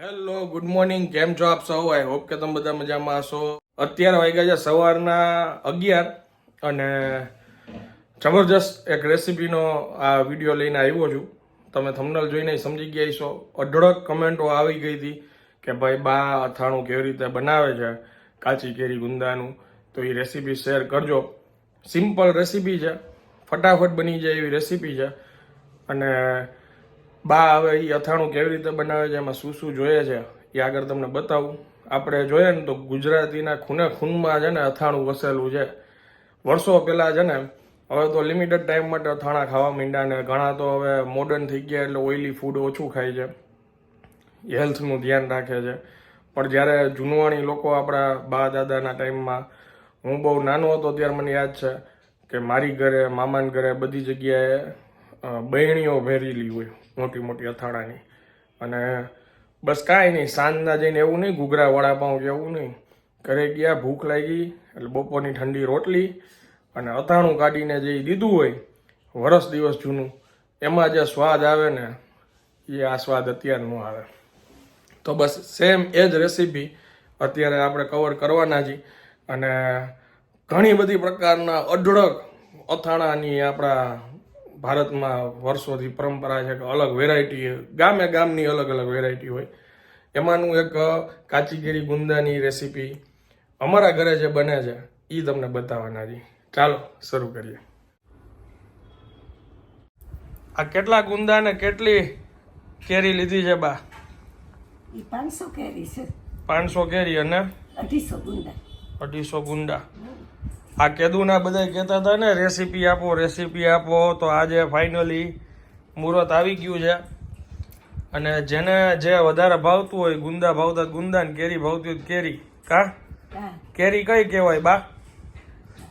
Hello good morning કેમ છો આપ સૌ? આઈ હોપ કે તમે બધા મજામાં હશો. અત્યારે વાગ્યા છે સવારના અગિયાર અને જબરજસ્ત એક રેસીપીનો આ વીડિયો લઈને આવ્યો છું. તમે થમનલ જોઈને સમજી ગયા છો અઢળક કમેન્ટો આવી ગઈ હતી કે ભાઈ બા અથાણું કેવી રીતે બનાવે છે, કાચી કેરી ગુંદાનું. તો એ રેસીપી શેર કરજો. સિમ્પલ રેસીપી છે. ફટાફટ બની જાય એવી રેસીપી છે. અને બા હવે એ અથાણું કેવી રીતે બનાવે છે, એમાં શું શું જોઈએ છે, એ આગળ તમને બતાવું. આપણે જોઈએ ને તો ગુજરાતીના ખૂને ખૂનમાં છે ને અથાણું વસેલું છે. વર્ષો પહેલાં છે ને, હવે તો લિમિટેડ ટાઈમ માટે અથાણા ખાવા માંડ્યા ને ઘણા તો હવે મોડર્ન થઈ ગયા એટલે ઓઇલી ફૂડ ઓછું ખાય છે. હેલ્થનું ધ્યાન રાખે છે. પણ જ્યારે જૂનવાણી લોકો આપણા બા દાદાના ટાઈમમાં હું બહુ નાનો હતો ત્યારે મને યાદ છે કે મારી ઘરે, મામાના ઘરે બધી જગ્યાએ બહેણીઓ ભેરેલી હોય. મોટી મોટી અથાણાની. અને બસ કાંઈ નહીં, સાંજના જઈને એવું નહીં ઘૂઘરા વડાપાઉં કે એવું નહીં. ઘરે ગયા, ભૂખ લાગી, એટલે બપોરની ઠંડી રોટલી અને અથાણું કાઢીને જે દીધું હોય, વરસ દિવસ જૂનું, એમાં જે સ્વાદ આવે ને, એ આ સ્વાદ અત્યારે ન આવે. તો બસ સેમ એ જ રેસીપી અત્યારે આપણે કવર કરવાના છીએ. અને ઘણી બધી પ્રકારના અઢળક અથાણાની આપણા ભારતમાં વર્ષોથી પરંપરા છે કે અલગ વેરાયટી ગામે ગામની અલગ અલગ વેરાયટી હોય. એમાંનું એક કાચી કેરી ગુંદાની રેસીપી અમારા ઘરે જે બને છે એ તમને બતાવવાના છે. ચાલો શરૂ કરીએ. આ કેટલા ગુંદા ને કેટલી કેરી લીધી છે બા? પાંચસો કેરી છે. પાંચસો કેરી અને? અઢીસો ગુંદા. અઢીસો ગુંડા આ કેદુના બધા કહેતા હતા ને રેસીપી આપો રેસીપી આપો તો આજે ફાઇનલી મુહૂર્ત આવી ગયું છે. અને જેને જે વધારે ભાવતું હોય ગુંદા ભાવતા ગુંદા ને કેરી ભાવતી હોય કેરી. કા? કેરી કઈ કહેવાય બા?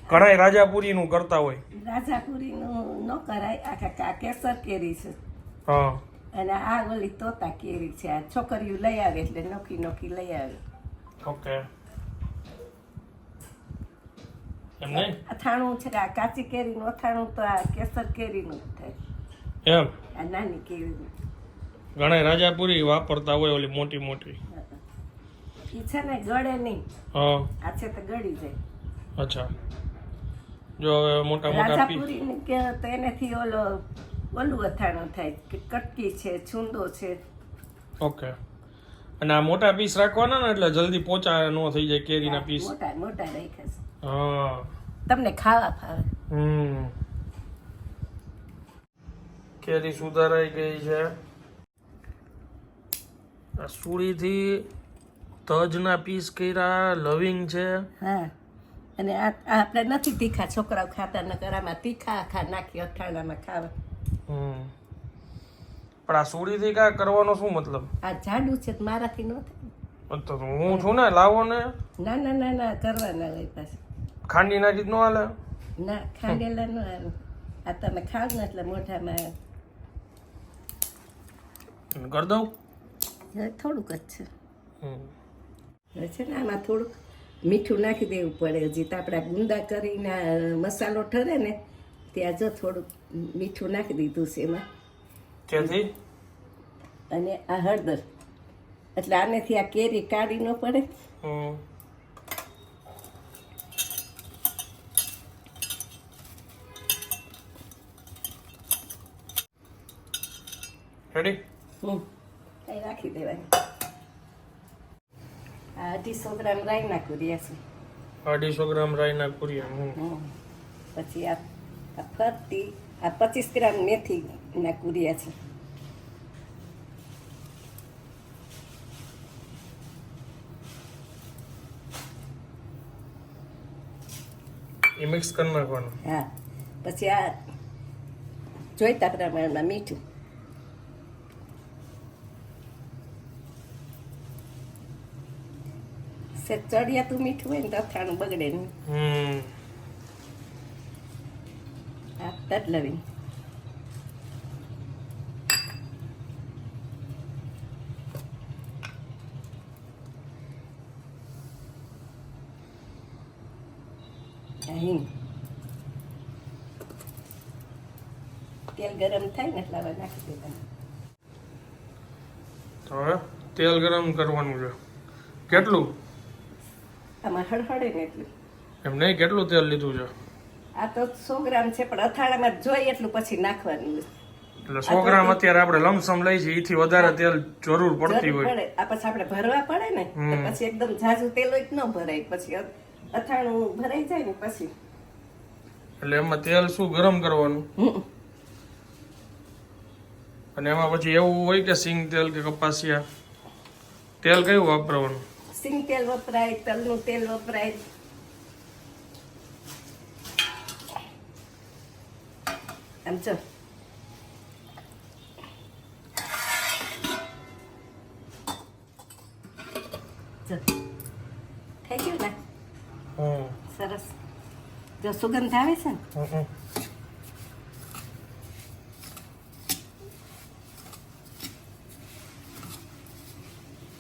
ઘણાય રાજાપુરીનું કરતા હોય. રાજાપુરીનું ન કરાય આ કા- કેસર કેરી છે. હા. અને આ ઓલી તોતા કેરી છે આ છોકરીઓ લઈ આવે એટલે નોખી નોખી લઈ આવે. ઓકે. અથાણું છે આ કાચી કેરીનું અથાણું તો આ કેસર કેરીનું થાય. એમ? આ નાની કેરીનું. ઘણા રાજાપુરી વાપરતા હોય ઓલી મોટી મોટી. એ છે ને ગળે નહીં. હા. આ છે તો ગળી જાય. અચ્છા. જો હવે મોટા મોટા રાજાપુરી કે તો એનાથી ઓલો ઓલું અથાણું થાય કે કટકી છે છુંદો છે. ઓકે. અને આ મોટા પીસ રાખવાના ને એટલે જલ્દી પોચા ન થઈ જાય કેરીના પીસ. મોટા મોટા રાખ્યા તમને ખાવા હમ. કેરી સુધારાઈ ગઈ છે. આ સુરીથી તજના પીસ કર્યા લવિંગ છે. હા. અને આ આપણે નથી તીખા છોકરાઓ ખાતા ન આમાં તીખા ખા નાખી અથાણામાં ખાવા. હમ. પણ આ સુરીથી કા કરવાનો શું મતલબ? આ જાડું છે મારાથી ન થાય. તો હું છું ને લાવો ને. ના ના ના ના કરવાના હોય પાછું. ખાંડી નાખી જ ન હાલે? ના ખાંડેલા નો હાલે. આ તમે ખાવ ને એટલે મોઢામાં. કરી દઉં? થોડુંક જ છે. છે ને આમાં થોડુંક મીઠું નાખી દેવું પડે. હજી તો આપણા ગુંદા કરીને મસાલો ઠરે ને ત્યાં જો થોડુંક મીઠું નાખી દીધું છે એમાં. અને આ હળદર. એટલે આનેથી આ કેરી કાઢી ન પડે. રેડી હમ એ રાખી દેવાની આ અઢીસો ગ્રામ રાઈ નાખું રહ્યા અઢીસો ગ્રામ રાઈના કુરિયા હમ છે પછી આ આ ફરતી આ પચીસ ગ્રામ મેથી ના કુરિયા છે એ મિક્સ કરી નાખવાનું હા પછી આ જોઈતા પ્રમાણમાં મીઠું સે ચડિયાતું મીઠું હોય ને તો અથાણું બગડે નહીં. હમ. આ તડલવી આ તેલ ગરમ થાય ને એટલે હવે નાખી દેવાનું. હવે તેલ ગરમ કરવાનું છે. કેટલું? આમાં હળહળે ને એટલું. એમ નહીં કેટલું તેલ લીધું છે? આ તો સો ગ્રામ છે પણ અથાણામાં જોઈએ એટલું પછી નાખવાનું એટલે સો ગ્રામ અત્યારે આપણે લમસમ લઈ છે એથી વધારે તેલ જરૂર પડતી હોય. આ પછી આપણે ભરવા પડે ને તો પછી એકદમ ઝાઝું તેલ હોય ન ભરાય. પછી અથાણું ભરાઈ જાય ને પછી. એટલે એમાં તેલ શું ગરમ કરવાનું? અને એમાં પછી એવું હોય કે સિંગ તેલ કે કપાસિયા? તેલ કયું વાપરવાનું? સિંગ તેલ વપરાય તલનું તેલ વપરાય. એમ છો. થઈ ગયું ને? સરસ. જો સુગંધ આવે છે ને?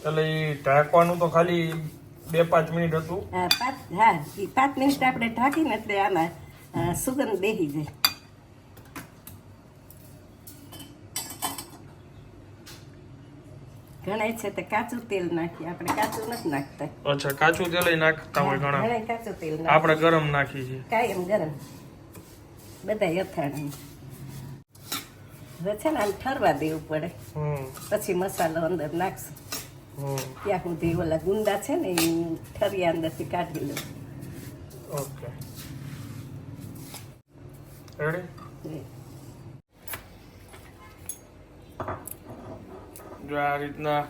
એટલે એ ઢાંકવાનું તો ખાલી બે પાંચ મિનિટ હતું. હા પાંચ હા એ પાંચ મિનિટ આપણે ઢાંકીને એટલે આમાં સુગંધ બેસી જાય. ઘણા છે તે કાચું તેલ નાખીએ આપણે કાચું નથી નાખતા. અચ્છા કાચું તેલ નાખતા હોય ઘણા. ઘણા કાચું તેલ આપણે ગરમ નાખીએ છીએ. કાયમ ગરમ. બધા અથાણું હવે છે ને આમ ઠરવા દેવું પડે. પછી મસાલો અંદર નાખશું. ત્યાં સુધી ઓલા ગુંદા છે ને એ ઠરિયા અંદરથી કાઢી લઉં ઓકે. રેડી જો આ રીતના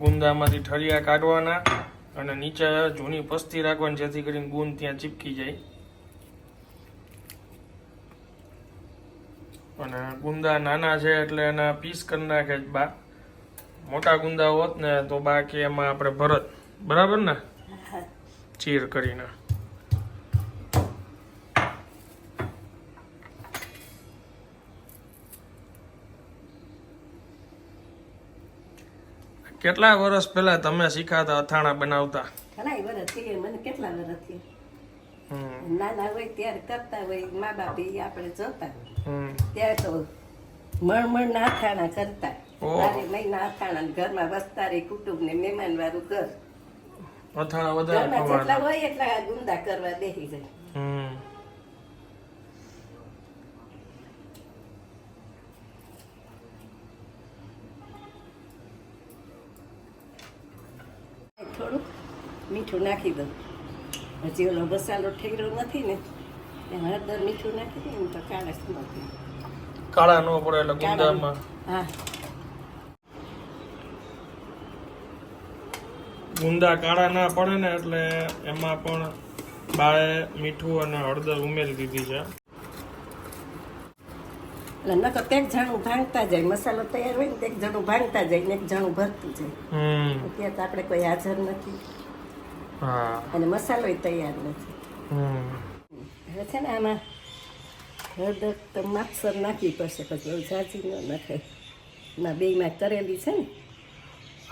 ગુંદામાંથી ઠરિયા કાઢવાના અને નીચે જૂની પસ્તી રાખવાની જેથી કરીને ગુંદ ત્યાં ચીપકી જાય. અને ગુંદા નાના છે એટલે એના પીસ કરી નાખે જ બા. મોટા ગુંદા હોત ને તો બાકી એમાં આપણે ભરત. બરાબર ને? ચીર કરીને. કેટલા વર્ષ પહેલા તમે શીખાતા અથાણા બનાવતા? ઘણા વર્ષ થઈ મને કેટલા વર્ષથી નાના હોય ત્યારે કરતા હોય મા બાપ આપણે જોતા હમ. ત્યારે તો મણ ના અથાણા કરતા. બારે મહિના અથાણા ઘરમાં વસતા કુટુંબ ને મહેમાન વાળું ઘર. અથાણા વધારે ઘરમાં જેટલા હોય એટલા ગુંદા કરવા બેસી જાય. હમ. થોડુંક મીઠું નાખી દઉં. હજી ઓલો મસાલો ઠેકડો નથી ને હળદર મીઠું નાખી દઈએ તો કાળા નથી કાળા ન પડે એટલે ગુંદામાં. હા. ગુંદા કાળા ના પડે ને એટલે એમાં પણ બાળે મીઠું અને હળદર ઉમેરી દીધી છે. એટલે નકર એક જાણું ભાંગતા જાય મસાલો તૈયાર હોય ને તો એક જાણું ભાંગતા જાય ને એક જાણું ભરતું જાય. હમ. અત્યારે તો આપણે કોઈ હાજર નથી. અને મસાલોય તૈયાર નથી. હમ. હવે છે ને આમાં હળદર તો માપસર નાખવી પડશે પછી ઝાઝી ન નાખે એમાં બેયમાં કરેલી છે ને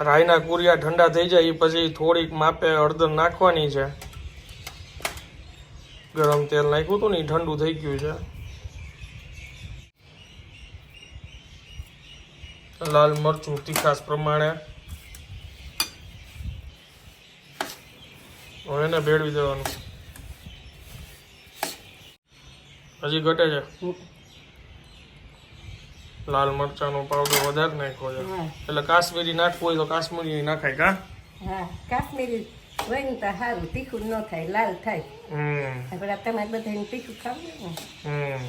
રાઈના કુરિયા ઠંડા થઈ જાય એ પછી થોડીક માપે હળદર નાખવાની છે. ગરમ તેલ નાખ્યું હતું ને ઠંડુ થઈ ગયું છે. લાલ મરચું તીખાસ પ્રમાણે. હવે એને ભેળવી દેવાનું. હજી ઘટે છે. લાલ મરચાંનો પાવડર વધારે નાખ્યો છે. એટલે કાશ્મીરી નાખવું હોય તો કાશ્મીરી નાખાય કા? હા કાશ્મીરી હોય ને તો સારું તીખું ન થાય લાલ થાય. હમ. આપણે તમારે બધાને તીખું ખાવું હમ.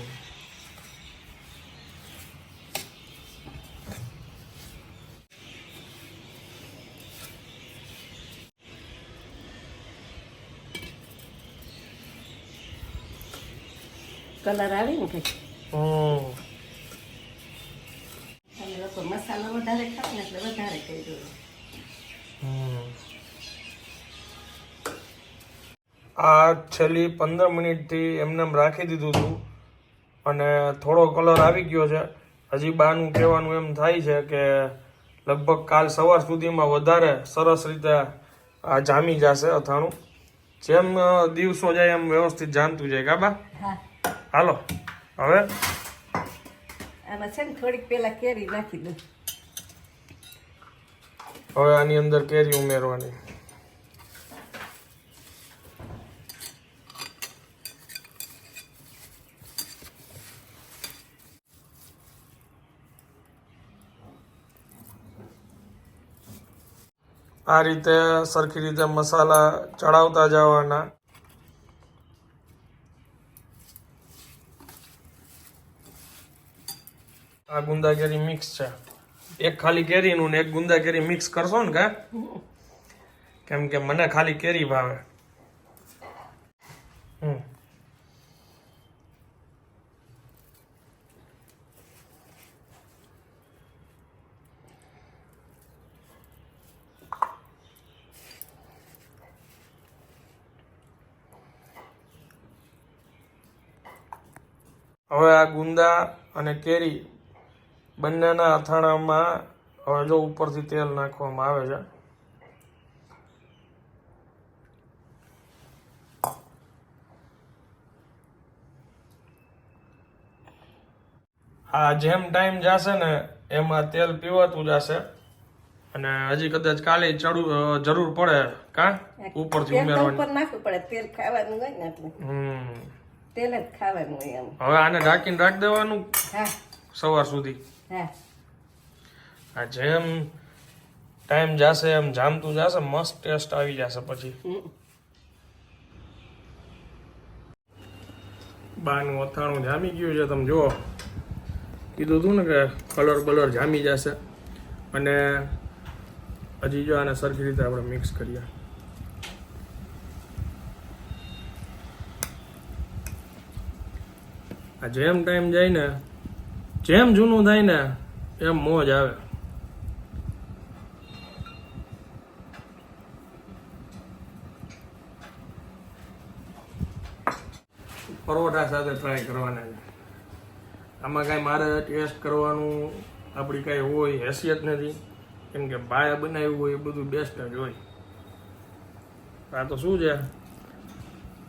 કલર આવે ને કંઈક? એટલે વધારે કરી દો આ છેલ્લી પંદર મિનિટથી એમને એમ રાખી દીધું હતું અને થોડો કલર આવી ગયો છે. હજી બાનું કહેવાનું એમ થાય છે કે લગભગ કાલ સવાર સુધીમાં વધારે સરસ રીતે આ જામી જશે અથાણું. જેમ દિવસો જાય એમ વ્યવસ્થિત જામતું જાય કાબા હાલો હવે? આમાં છે ને થોડીક પેલા કેરી નાખી દઉં. હવે આની અંદર કેરી ઉમેરવાની. આ રીતે સરખી રીતે મસાલા ચડાવતા જવાના. આ ગુંદા કેરી મિક્સ છે. એક ખાલી કેરીનું ને એક ગુંદા કેરી મિક્સ કરશો ને કેમ કે મને ખાલી કેરી ભાવે. હવે આ ગુંદા અને કેરી બંનેના અથાણામાં હવે જો ઉપરથી તેલ નાખવામાં આવે છે. આ જેમ ટાઈમ જશે ને એમાં તેલ પીવાતું જશે. અને હજી કદાચ કાલે ચડું જરૂર પડે કા? ઉપરથી ઉમેરવાનું. ઉપર નાખવું પડે તેલ ખાવાનું હોય ને એટલે. હમ. તેલ જ ખાવાનું હોય એમ. હવે આને ઢાંકીને રાખી દેવાનું હા. સવાર સુધી. આ જેમ ટાઈમ જશે એમ જામતું જશે મસ્ત ટેસ્ટ આવી જશે પછી. બાનું અથાણું જામી ગયું છે તમે જુઓ. કીધું હતું ને કે કલર બલર જામી જશે. અને હજી જો આને સરખી રીતે આપણે મિક્સ કરીએ. આ જેમ ટાઈમ જાય ને જેમ જૂનું થાય ને, એમ મોજ આવે. પરોઠા સાથે ટ્રાય કરવાના આમાં કાંઈ મારે ટેસ્ટ કરવાનું આપણી કાંઈ હોય હેસિયત નથી. કેમ કે બાએ બનાવ્યું હોય એ બધું બેસ્ટ જ હોય. આ તો શું છે?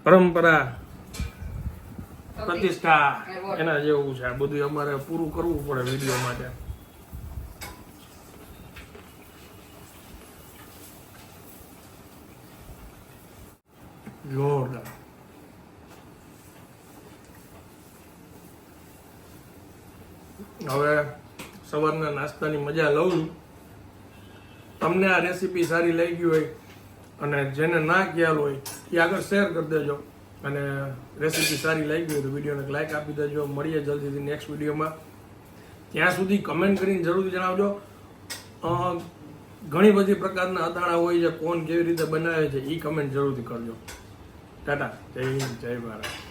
પરંપરા પ્રતિષ્ઠા એના જેવું છે. આ બધું અમારે પૂરું કરવું પડે વીડિયો માટે. જોરદાર. હવે સવારના નાસ્તાની મજા લઉં. છું તમને આ રેસીપી સારી લાગી હોય અને જેને ના ખ્યાલ હોય એ આગળ શેર કરી દેજો. અને રેસીપી સારી લાગી હોય તો વિડીયોને લાઈક આપી દેજો. મળીએ જલ્દીથી નેક્સ્ટ વિડીયોમાં ત્યાં સુધી કમેન્ટ કરીને જરૂરથી જણાવજો. ઘણી બધી પ્રકારના અથાણા હોય છે કોણ કેવી રીતે બનાવે છે એ કમેન્ટ જરૂરથી કરજો. ટાટા. જય હિન્દ, જય ભારત.